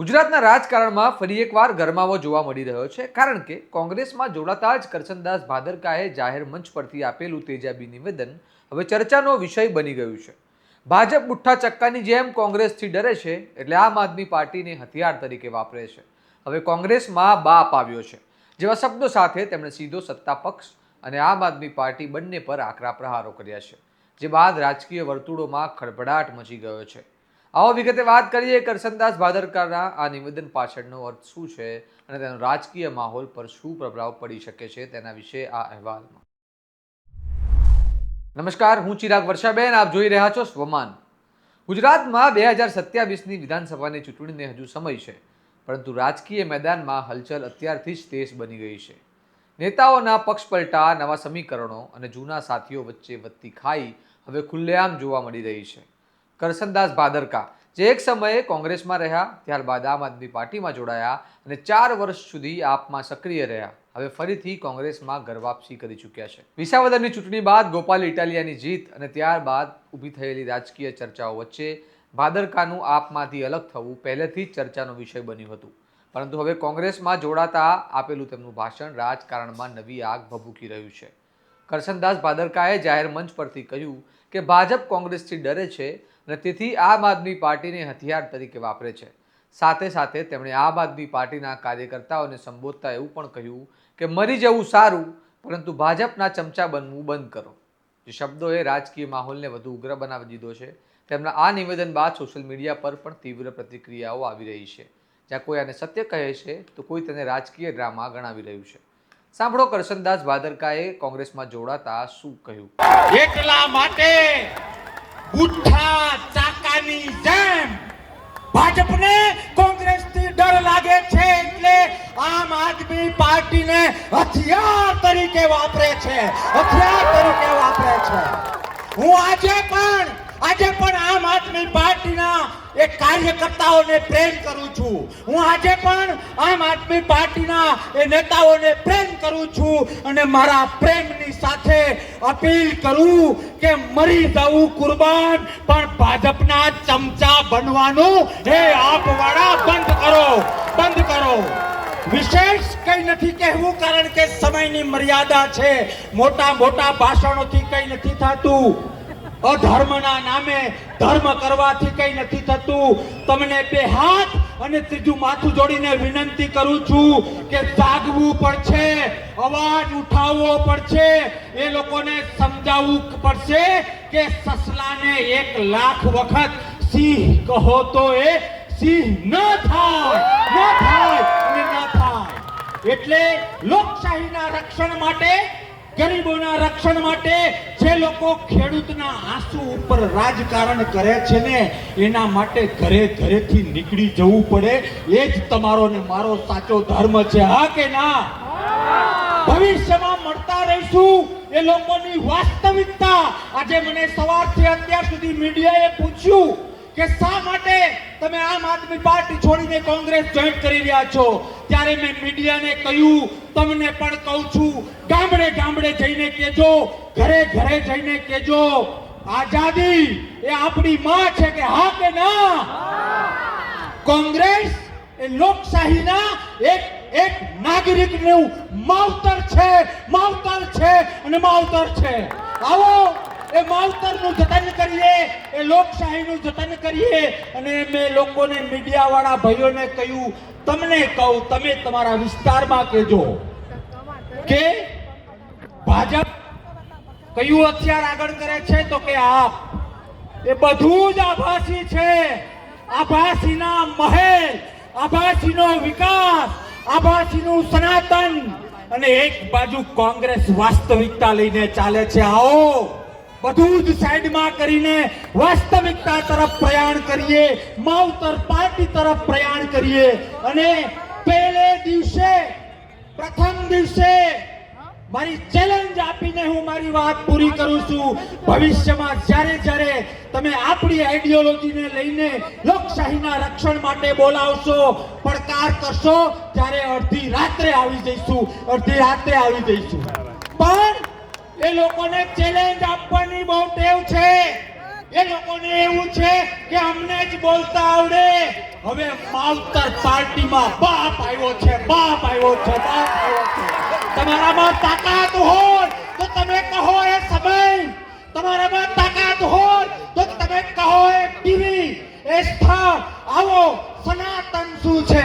ગુજરાતના રાજકારણમાં ફરી એકવાર ગરમાવો જોવા મળી રહ્યો છે, કારણ કે કોંગ્રેસમાં જોડાતા જ કરશનદાસ ભાદરકાએ જાહેર મંચ પરથી આપેલું તેજાબી નિવેદન હવે ચર્ચાનો વિષય બની ગયું છે. ભાજપ બુઠ્ઠા ચક્કાની જેમ કોંગ્રેસથી ડરે છે, એટલે આમ આદમી પાર્ટીને હથિયાર તરીકે વાપરે છે. હવે કોંગ્રેસમાં બાપ આવ્યો છે, જેવા શબ્દો સાથે તેમણે સીધો સત્તા પક્ષ અને આમ આદમી પાર્ટી બંને પર આકરા પ્રહારો કર્યા છે, જે બાદ રાજકીય વર્તુળોમાં ખળભળાટ મચી ગયો છે. આવો વિગતે વાત કરીએ કરશનદાસ ભાદરકારના આ નિવેદન પાછળનો અર્થ શું છે અને તેનો રાજકીય માહોલ પર શું પ્રભાવ પડી શકે છે તેના વિશે આ અહેવાલમાં. નમસ્કાર, હું ચિરાગ વર્ષાબેન, આપ જોઈ રહ્યા છો સ્વમાન. ગુજરાતમાં બે હજાર સત્યાવીસની વિધાનસભાની ચૂંટણીને હજુ સમય છે, પરંતુ રાજકીય મેદાનમાં હલચલ અત્યારથી જ તેજ બની ગઈ છે. નેતાઓના પક્ષપલટા નવા સમીકરણો અને જૂના સાથીઓ વચ્ચે વધતી ખાઈ હવે ખુલ્લેઆમ જોવા મળી રહી છે. કરસનદાસ ભાદરકા, જે એક સમયે કોંગ્રેસમાં રહ્યા, ત્યારબાદ આમ આદમી પાર્ટીમાં જોડાયા અને ચાર વર્ષ સુધી આપમાં સક્રિય રહ્યા. હવે ફરીથી કોંગ્રેસમાં ઘરવાપસી કરી ચૂક્યા છે. વિસાવદરની ચૂંટણી બાદ ગોપાલ ઇટાલિયાની જીત અને ત્યારબાદ ઊભી થયેલી રાજકીય ચર્ચાઓ વચ્ચે ભાદરકાનું આપમાંથી અલગ થવું પહેલેથી જ ચર્ચાનો વિષય બન્યું હતું. પરંતુ હવે કોંગ્રેસમાં જોડાતા આપેલું તેમનું ભાષણ રાજકારણમાં નવી આગ ભભૂકી રહ્યું છે. કરશનદાસ ભાદરકાએ જાહેર મંચ પરથી કહ્યું કે ભાજપ કોંગ્રેસથી ડરે છે અને તેથી આમ આદમી પાર્ટીને હથિયાર તરીકે વાપરે છે. સાથે સાથે તેમણે આમ આદમી પાર્ટીના કાર્યકર્તાઓને સંબોધતા એવું પણ કહ્યું કે મરી જવું સારું, પરંતુ ભાજપના ચમચા બનવું બંધ કરો. જે શબ્દોએ રાજકીય માહોલને વધુ ઉગ્ર બનાવી દીધો છે. તેમના આ નિવેદન બાદ સોશિયલ મીડિયા પર પણ તીવ્ર પ્રતિક્રિયાઓ આવી રહી છે. જ્યાં કોઈ આને સત્ય કહે છે, તો કોઈ તેને રાજકીય ડ્રામા ગણાવી રહ્યું છે. સાંભળો કરશનદાસ ભાદરકાએ કોંગ્રેસમાં જોડાતા શું કહ્યું? એટલા માટે બુઠ્ઠા ચાકાની જેમ ભાજપને કોંગ્રેસથી ડર લાગે છે એટલે આમ આદમી પાર્ટીને હથિયાર તરીકે વાપરે છે. હથિયાર તરીકે વાપરે છે. હું આજે પણ આદમી પાર્ટીના એ કાર્યકર્તાઓને પ્રેમ કરું છું. હું આજે પણ આમ આદમી પાર્ટીના એ નેતાઓને પ્રેમ કરું છું અને મારા પ્રેમની સાથે અપીલ કરું કે મરી જવું કુરબાન, પણ ભાજપના ચમચા બનવાનું હે આપવાળા બંધ કરો બંધ કરો. વિશેષ કઈ નથી કહેવું કારણ કે સમયની મર્યાદા છે. મોટા મોટા ભાષણોથી કઈ નથી થતું. અધર્મના નામે ધર્મ કરવાથી કઈ નથી થતું. તમને બે હાથ અને ત્રીજું માથું જોડીને વિનંતી કરું છું કે જાગવું પડશે, અવાજ ઉઠાવવો પડશે. એ લોકોને સમજાવવું પડશે કે સસલાને એક લાખ વખત સિંહ કહો તો એ સિંહ ન થાય ન થાય ન થાય. એટલે લોકશાહીના રક્ષણ માટે ગરીબોના રક્ષણ માટે જે લોકો ખેડૂતના આંસુ ઉપર રાજકારણ કરે છે ને, એના માટે ઘરે ઘરેથી નીકળી જવું પડે. એ જ તમારો ને મારો સાચો ધર્મ છે, હા કે ના? ભવિષ્યમાં મળતા રહીશું. એ લોકોની વાસ્તવિકતા. આજે મને સવારથી અત્યાર સુધી મીડિયાએ પૂછ્યું કે શા માટે તમે આમ આદમી પાર્ટી છોડીને કોંગ્રેસ જોઈન કરી રહ્યા છો, ત્યારે મેં મીડિયાને કહ્યું, તમને પણ કહું છું, ગામડે ગામડે જઈને કેજો ઘરે ઘરે જઈને કેજો આઝાદી એ આપણી માં છે કે હા કે ના? કોંગ્રેસ એ લોકશાહીના એક એક નાગરિકનું માવતર છે માવતર છે અને માવતર છે. આવો! એ માવતરનું જતન કરીએ, એ લોકશાહીનું જતન કરીએ. અને મેં લોકોને મીડિયા વાળા ભાઈઓને કહ્યું, તમને કહું, તમે તમારા વિસ્તારમાં કહેજો કે ભાજપ કયું હથિયાર આગળ કરે છે તો કે આપ. એ બધું જ આભાસી છે. આભાસીના મહેલ, આભાસીનો વિકાસ, આભાસીનું સનાતન. અને એક બાજુ કોંગ્રેસ વાસ્તવિકતા લઈને ચાલે છે, આવો. બધું જ સાઈડમાં કરીને વાસ્તવિકતા તરફ પ્રયાણ કરીએ, માવતર પાર્ટી તરફ પ્રયાણ કરીએ. અને પહેલે દિવસે, પ્રથમ દિવસે મારી ચેલેન્જ આપીને હું મારી વાત પૂરી કરું છું. ભવિષ્યમાં જ્યારે જ્યારે તમે આપણી આઈડિયોલોજીને લઈને લોકશાહીના રક્ષણ માટે બોલાવશો, પડકાર કરશો, ત્યારે અડધી રાત્રે આવી જઈશું, અડધી રાત્રે આવી જઈશું. પણ એ લોકોને ચેલેન્જ આપવાની બહુ ટેવ છે. એ લોકોને એવું છે કે અમને જ બોલતા આવડે. હવે માવતર પાર્ટીમાં બાપ આવ્યો છે, બાપ આવ્યો છે, બાપ આવ્યો છે. તમારામાં તાકાત હોય તો તમે કહો એ સમય. તમારામાં તાકાત હોય તો તમે કહો એ ટીવી. એ સ્થળ. આવો સનાતન શું છે?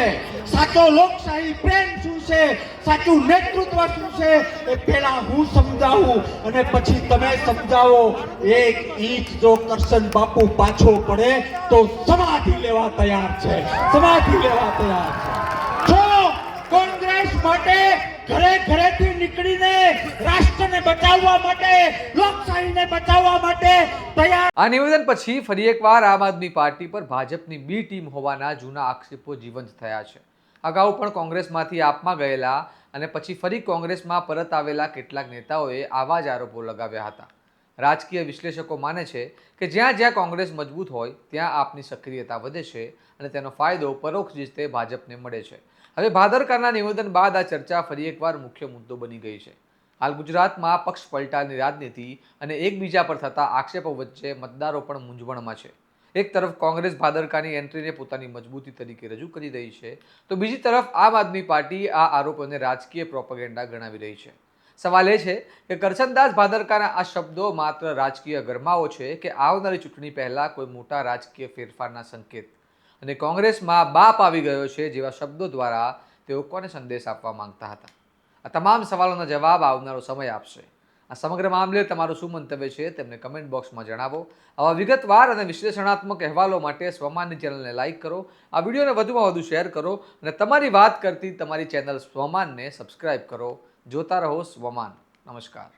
સાચો લોકશાહી પ્રેમ શું છે સાચું નેતૃત્વ શું છે એ પહેલા હું સમજાવું અને પછી તમે સમજાવો. એક ઈંચ જો કરશન બાપુ પાછો પડે, તો સમાધિ લેવા તૈયાર છે. સમાધિ લેવા તૈયાર છે. જો કોંગ્રેસ માટે ઘરે ઘરેથી નીકળીને રાષ્ટ્રને બચાવવા માટે, લોકશાહીને બચાવવા માટે તૈયાર આ નિવેદન પછી ફરી એકવાર આમ આદમી પાર્ટી પર ભાજપની બી ટીમ હોવાના જૂના આક્ષેપો જીવંત થયા છે. અગાઉ પણ કોંગ્રેસમાંથી આપમાં ગયેલા અને પછી ફરી કોંગ્રેસમાં પરત આવેલા કેટલાક નેતાઓએ આવા જ આરોપો લગાવ્યા હતા. રાજકીય વિશ્લેષકો માને છે કે જ્યાં જ્યાં કોંગ્રેસ મજબૂત હોય, ત્યાં આપની સક્રિયતા વધે છે અને તેનો ફાયદો પરોક્ષ રીતે ભાજપને મળે છે. હવે ભાદરકારના નિવેદન બાદ આ ચર્ચા ફરી એકવાર મુખ્ય મુદ્દો બની ગઈ છે. હાલ ગુજરાતમાં પક્ષ પલટાની રાજનીતિ અને એકબીજા પર થતા આક્ષેપો વચ્ચે મતદારો પણ મૂંઝવણમાં છે. એક તરફ કોંગ્રેસ ભાદરકાની એન્ટ્રીને પોતાની મજબૂતી તરીકે રજૂ કરી રહી છે, તો બીજી તરફ આમ આદમી પાર્ટી આ આરોપોને રાજકીય પ્રોપગેન્ડા ગણાવી રહી છે. સવાલ એ છે કે કરશનદાસ ભાદરકાના આ શબ્દો માત્ર રાજકીય ગરમાવો છે કે આવનારી ચૂંટણી પહેલાં કોઈ મોટા રાજકીય ફેરફારના સંકેત? અને કોંગ્રેસમાં બાપ આવી ગયો છે જેવા શબ્દો દ્વારા તેઓ કોને સંદેશ આપવા માંગતા હતા? આ તમામ સવાલોના જવાબ આવનારો સમય આપશે. આ સમગ્ર મામલે તમારું શું મંતવ્ય છે તેમને કમેન્ટ બોક્સમાં જણાવો. આવા વિગતવાર અને વિશ્લેષણાત્મક અહેવાલો માટે સ્વમાનની ચેનલને લાઇક કરો, આ વિડીયોને વધુમાં વધુ શેર કરો અને તમારી વાત કરતી તમારી ચેનલ સ્વમાનને સબસ્ક્રાઇબ કરો. જોતા રહો સ્વમાન. નમસ્કાર.